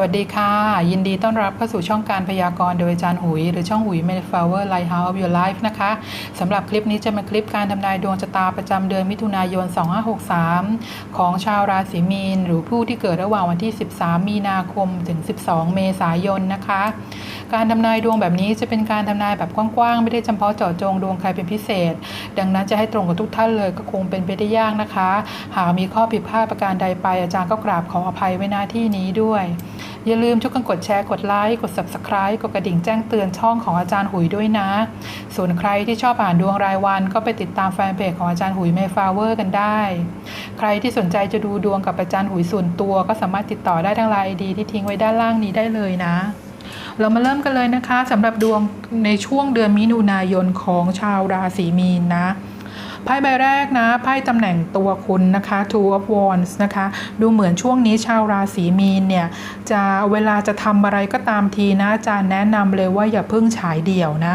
วัสดีค่ะ ยินดีต้อนรับเข้าสู่ช่องการพยากรณ์โดยอาจารย์หุย หรือช่องหุย m a n f l o w e r Lighthouse of Your Life นะคะสำหรับคลิปนี้จะเป็นคลิปการทำนายดวงชะตาประจำเดือนมิถุนายน 2563 ของชาวราศีมีน หรือผู้ที่เกิดระหว่างวันที่ 13 มีนาคมถึง 12 เมษายนนะคะการทำนายดวงแบบนี้จะเป็นการทำนายแบบกว้างๆ ไม่ได้เฉพาะเจาะจงดวงใครเป็นพิเศษ ดังนั้นจะให้ตรงกับทุกท่านเลยก็คงเป็นไปได้ยากนะคะ หากมีข้อผิดพลาดประการใดไปอาจารย์ก็กราบขออภัยไว้หน้าที่นี้ด้วย อย่าลืมช่วยกันกดแชร์ กดไลค์ กด Subscribe กดกระดิ่งแจ้งเตือนช่องของอาจารย์หุยด้วยนะ ส่วนใครที่ชอบอ่านดวงรายวัน ก็ไปติดตามแฟนเพจของอาจารย์หุยเมฟาเวอร์กันได้ ใครที่สนใจจะดูดวงกับอาจารย์หุยส่วนตัว ก็สามารถติดต่อได้ทางไลน์ดีที่ทิ้งไว้ด้านล่างนี้ได้เลยนะ เรามาเริ่มกันเลยนะคะสำหรับดวงในช่วงเดือนมิถุนายนของชาวราศีมีนนะไพ่ใบแรกนะไพ่ตำแหน่งตัวคุณนะคะ Two of Wands นะคะ ดูเหมือนช่วงนี้ชาวราศีมีนเนี่ย จะเวลาจะทำอะไรก็ตามทีนะอาจารย์แนะนำเลยว่าอย่าเพิ่งฉายเดี่ยวนะ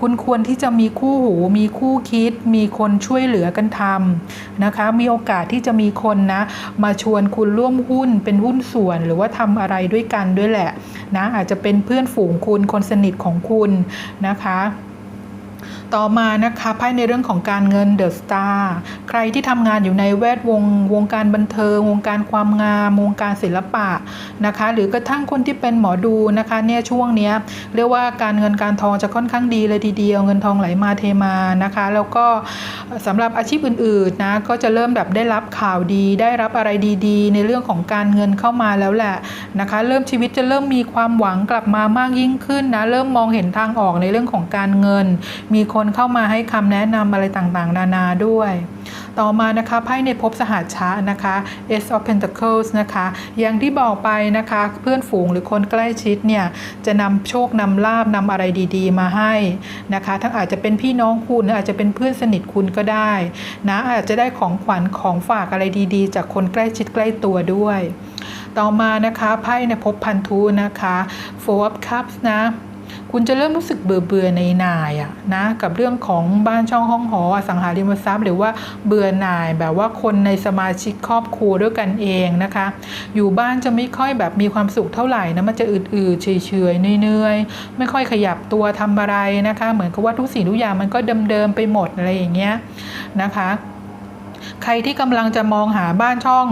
คุณควรที่จะมีคู่หู มีคู่คิด มีคนช่วยเหลือกันทำนะคะ มีโอกาสที่จะมีคนนะ มาชวนคุณร่วมหุ้นเป็นหุ้นส่วน หรือว่าทำอะไรด้วยกันด้วยแหละนะอาจจะเป็นเพื่อนฝูงคุณคนสนิทของคุณนะคะ ต่อมานะคะไพ่ในเรื่องของการเงินเดอะสตาร์ใครที่ทำงานอยู่ในแวดวง วงการบันเทิง วงการความงาม วงการศิลปะนะคะ หรือกระทั่งคนที่เป็นหมอดูนะคะเนี่ยช่วงเนี้ยเรียกว่าการเงินการทองจะค่อนข้างดีเลยทีเดียว เงินทองไหลมาเทมานะคะ แล้วก็ สำหรับอาชีพอื่นๆนะก็จะเริ่มแบบได้รับข่าวดี ได้รับอะไรดีๆ ในเรื่องของการเงินเข้ามาแล้วแหละนะคะ เริ่มชีวิตจะเริ่มมีความหวังกลับมามากยิ่งขึ้นนะเริ่มมองเห็นทางออกในเรื่องของการเงิน มีคนเข้ามาให้คำแนะนำอะไรต่างๆ นานาด้วยต่อมานะคะไพ่ในภพสหัชชะนะคะ as of Pentacles นะคะ อย่างที่บอกไปนะคะ เพื่อนฝูงหรือคนใกล้ชิดเนี่ย จะนำโชคนำลาบนำอะไรดีๆ มาให้นะคะ ทั้งอาจจะเป็นพี่น้องคุณหรืออาจจะเป็นเพื่อนสนิทคุณก็ได้นะอาจจะได้ของขวัญของฝากอะไรดีๆ จากคนใกล้ชิดใกล้ตัวด้วย ต่อมานะคะไพ่ในภพพันธุนะคะ Four of Cups นะ คุณจะเริ่มรู้สึกเบื่อเบื่อในนายอะนะกับเรื่องของบ้านช่องห้องหอสังหาริมทรัพย์ หรือว่าเบื่อหน่ายแบบว่าคนในสมาชิกครอบครัวด้วยกันเองนะคะ อยู่บ้านจะไม่ค่อยแบบมีความสุขเท่าไหร่นะมันจะอืดๆเฉยๆเนื่อยๆไม่ค่อยขยับตัวทำอะไรนะคะ เหมือนกับว่าทุกสิ่งทุกอย่างมันก็เดิมๆไปหมดอะไรอย่างเงี้ยนะคะ ใครที่กำลังจะมองหาบ้านช่อง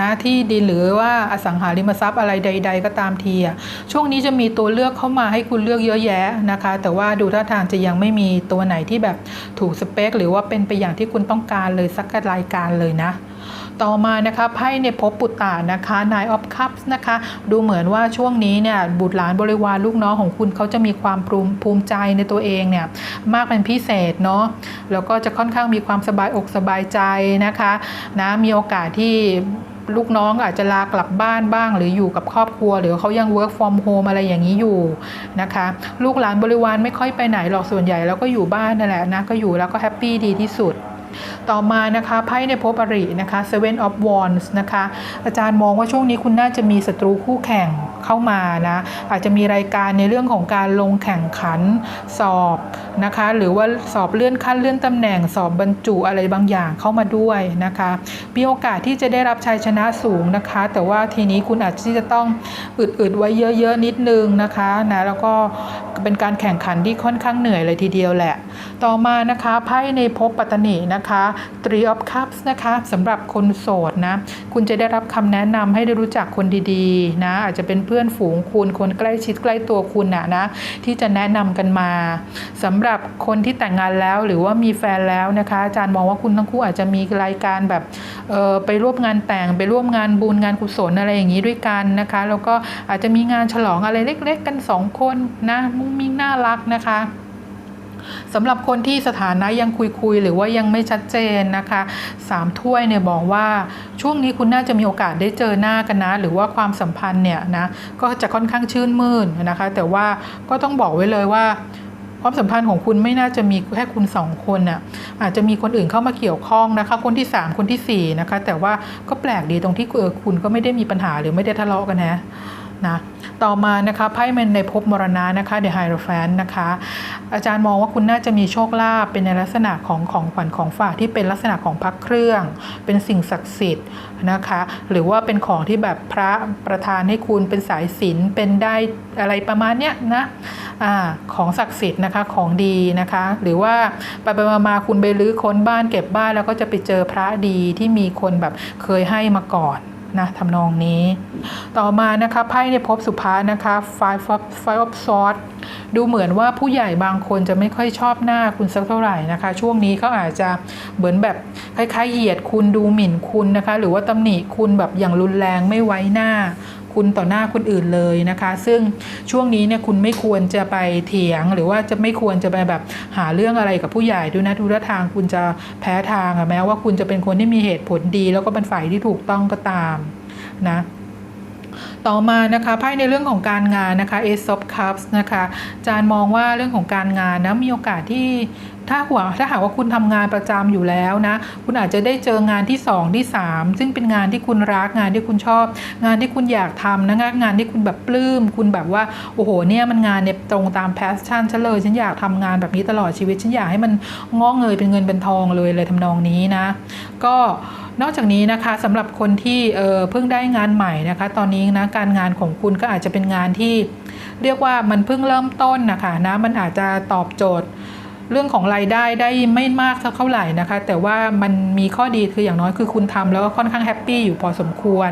นะที่ดินหรือว่าอสังหาริมทรัพย์อะไรใด ๆ ก็ตามทีอะช่วงนี้จะมีตัวเลือกเข้ามาให้คุณเลือกเยอะแยะนะคะ แต่ว่าดูท่าทางจะยังไม่มีตัวไหนที่แบบถูกสเปค หรือว่าเป็นไปอย่างที่คุณต้องการเลยสักรายการเลยนะ ต่อมานะคะไพ่ในภพปุตตานะคะ Nine of Cups นะคะดูเหมือนว่าช่วงนี้เนี่ยบุตรหลานบริวารลูกน้องของคุณเขาจะมีความภูมิภูมิใจในตัวเองเนี่ยมากเป็นพิเศษเนาะแล้วก็จะค่อนข้างมีความสบายอกสบายใจนะคะนะมีโอกาสที่ลูกน้องอาจจะลากลับบ้านบ้าง หรืออยู่กับครอบครัว หรือเขายัง work from home อะไรอย่างนี้อยู่นะคะ ลูกหลานบริวารไม่ค่อยไปไหนหรอกส่วนใหญ่แล้วก็อยู่บ้านนั่นแหละนะก็อยู่แล้วก็แฮปปี้ดีที่สุด ต่อมานะคะไพ่ในภพอรินะคะ Seven of Wands นะคะ อาจารย์มองว่าช่วงนี้คุณน่าจะมีศัตรูคู่แข่งเข้ามานะอาจจะมีรายการในเรื่องของการลงแข่งขันสอบนะคะ หรือว่าสอบเลื่อนขั้นเลื่อนตำแหน่งสอบบรรจุอะไรบางอย่างเข้ามาด้วยนะคะมีโอกาสที่จะได้รับชัยชนะสูงนะคะ แต่ว่าทีนี้คุณอาจจะต้องอึดๆไว้เยอะๆนิดนึงนะคะนะแล้วก็ เป็นการแข่งขันที่ค่อนข้างเหนื่อยเลยทีเดียวแหละ ต่อมานะคะไพ่ในภพปัตตนีนะคะ Three of Cups นะคะสำหรับคนโสดนะ คุณจะได้รับคำแนะนำให้ได้รู้จักคนดีๆ นะ อาจจะเป็นเพื่อนฝูงคุณคนใกล้ชิดใกล้ตัวคุณนะนะ ที่จะแนะนำกันมาสำหรับคนที่แต่งงานแล้วหรือว่ามีแฟนแล้วนะคะ อาจารย์มองว่าคุณทั้งคู่อาจจะมีรายการแบบเออไปร่วมงานแต่งไปร่วมงานบุญงานกุศลอะไรอย่างนี้ด้วยกันนะคะ แล้วก็อาจจะมีงานฉลองอะไรเล็ก ๆ กันสองคนนะมุ้งมิ้งน่ารักนะคะสำหรับคนที่สถานะยังคุยๆหรือว่ายังไม่ชัดเจนนะคะสามถ้วยเนี่ยบอกว่าช่วงนี้คุณน่าจะมีโอกาสได้เจอหน้ากันนะ หรือว่าความสัมพันธ์เนี่ยนะก็จะค่อนข้างชื่นมื่นนะคะ แต่ว่าก็ต้องบอกไว้เลยว่าความสัมพันธ์ของคุณไม่น่าจะมีแค่คุณสองคนน่ะอาจจะมีคนอื่นเข้ามาเกี่ยวข้องนะคะ คนที่สามคนที่สี่นะคะแต่ว่าก็แปลกดีตรงที่เออคุณก็ไม่ได้มีปัญหาหรือไม่ได้ทะเลาะกันนะ นะต่อมานะคะไพ่เมนในภพมรณะนะคะเดอะไฮโรแฟนนะคะ อาจารย์มองว่าคุณน่าจะมีโชคลาภเป็นในลักษณะของของขวัญของฝากที่เป็นลักษณะของพักเครื่อง เป็นสิ่งศักดิ์สิทธิ์นะคะ หรือว่าเป็นของที่แบบพระประทานให้คุณเป็นสายสิญจนเป็นได้อะไรประมาณเนี้ยนะอของศักดิ์สิทธิ์นะคะของดีนะคะ หรือว่าไปไปมามาคุณไปรื้อค้นบ้านเก็บบ้านแล้วก็จะไปเจอพระดีที่มีคนแบบเคยให้มาก่อน นะทำนองนี้ ต่อมานะคะไพ่ในภพสุภานะคะ five of five of swords ดูเหมือนว่าผู้ใหญ่บางคนจะไม่ค่อยชอบหน้าคุณสักเท่าไหร่นะคะ ช่วงนี้เขาอาจจะเหมือนแบบคล้ายๆเหยียดคุณดูหมิ่นคุณนะคะ หรือว่าตำหนิคุณแบบอย่างรุนแรงไม่ไว้หน้า คุณต่อหน้าคนอื่นเลยนะคะ ซึ่งช่วงนี้เนี่ยคุณไม่ควรจะไปเถียง หรือว่าจะไม่ควรจะไปแบบหาเรื่องอะไรกับผู้ใหญ่ด้วยนะทุกทางคุณจะแพ้ทางอะแม้ว่าคุณจะเป็นคนที่มีเหตุผลดี แล้วก็เป็นฝ่ายที่ถูกต้องก็ตามนะต่อมานะคะไพ่ในเรื่องของการงานนะคะ Ace of Cups นะคะอาจารย์มองว่าเรื่องของการงานนะมีโอกาสที่ถ้าหัวถ้าหากว่าคุณทำงานประจำอยู่แล้วนะ คุณอาจจะได้เจองานที่ 2 ที่ 3 ซึ่งเป็นงานที่คุณรักงานที่คุณชอบ งานที่คุณอยากทำนะงานที่คุณแบบปลื้มคุณแบบว่าโอ้โหเนี่ยมันงานเนี่ยตรงตามแพชชั่นฉันเลยฉันอยากทำงานแบบนี้ตลอดชีวิตฉันอยากให้มันงอกเงยเป็นเงินเป็นทองเลยเลยทำนองนี้นะ ก็นอกจากนี้นะคะสำหรับคนที่เออเพิ่งได้งานใหม่นะคะ ตอนนี้นะการงานของคุณก็อาจจะเป็นงานที่ เรียกว่ามันเพิ่งเริ่มต้นนะคะนะมันอาจจะตอบโจทย์ เรื่องของรายได้ได้ไม่มากเท่าไหร่นะคะ แต่ว่ามันมีข้อดีคืออย่างน้อยคือคุณทำแล้วก็ค่อนข้างแฮปปี้อยู่พอสมควร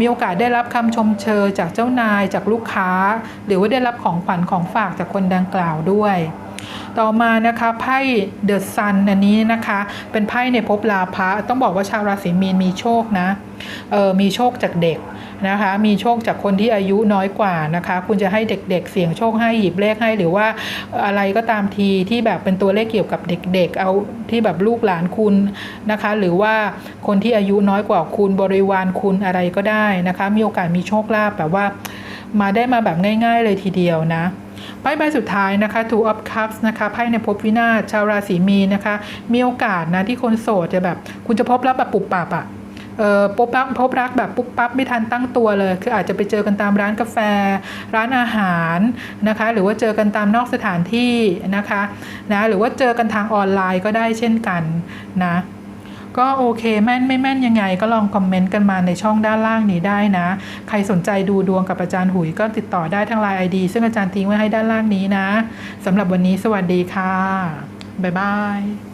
มีโอกาสได้รับคำชมเชยจากเจ้านายจากลูกค้า หรือว่าได้รับของขวัญของฝากจากคนดังกล่าวด้วย ต่อมานะคะไพ่เดอะซันอันนี้นะคะ เป็นไพ่ในภพลาภะต้องบอกว่าชาวราศีมีนมีโชคนะเออมีโชคจากเด็กนะคะมีโชคจากคนที่อายุน้อยกว่านะคะ คุณจะให้เด็กๆ เสี่ยงโชคให้หยิบเลขให้หรือว่าอะไรก็ตามทีที่แบบเป็นตัวเลขเกี่ยวกับเด็ก ๆ เอาที่แบบลูกหลานคุณนะคะ หรือว่าคนที่อายุน้อยกว่าคุณบริวารคุณอะไรก็ได้นะคะ มีโอกาสมีโชคลาภแบบว่า มาได้มาแบบง่าย ๆ เลยทีเดียวนะ ไพ่ใบสุดท้ายนะคะ Two of Cups นะคะไพ่ในภพวินาศชาวราศีมีนนะคะ มีโอกาสนะที่คนโสดจะแบบ คุณจะพบรักแบบปุบปับอะ่ะเออพบรักพบรักแบบปุ๊บปั๊บไม่ทันตั้งตัวเลย คืออาจจะไปเจอกันตามร้านกาแฟ ร้านอาหารนะคะ หรือว่าเจอกันตามนอกสถานที่นะคะนะหรือว่าเจอกันทางออนไลน์ก็ได้เช่นกันนะ ก็โอเคแม่นไม่แม่นยังไง ก็ลองคอมเมนต์กันมาในช่องด้านล่างนี้ได้นะ ใครสนใจดูดวงกับอาจารย์หุยก็ติดต่อได้ทางไลน์ไอดีซึ่งอาจารย์ทิ้งไว้ให้ด้านล่างนี้นะสำหรับวันนี้สวัสดีค่ะบ๊ายบาย